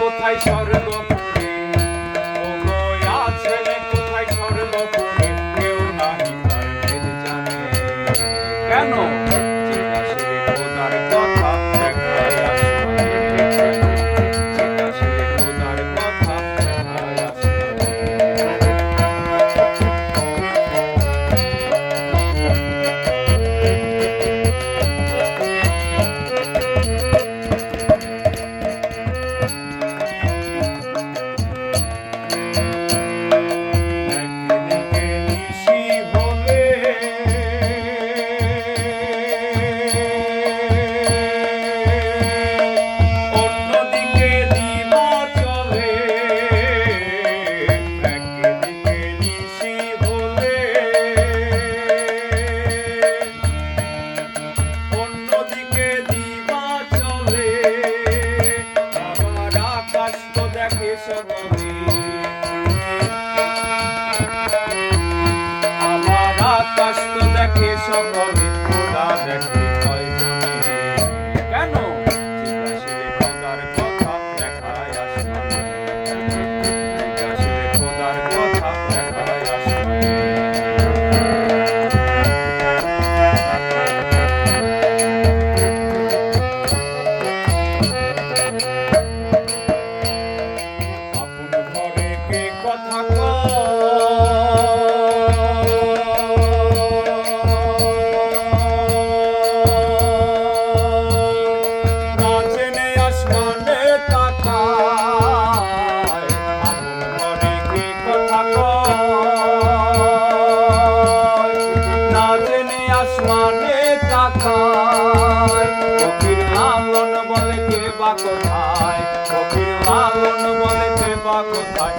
কোথায় স্বর্গ? আমার আকাশ তো দেখে সকলে ফকির লালন বলে কে বা কোথায়? ফকির লালন বলে কে বা কোথায়?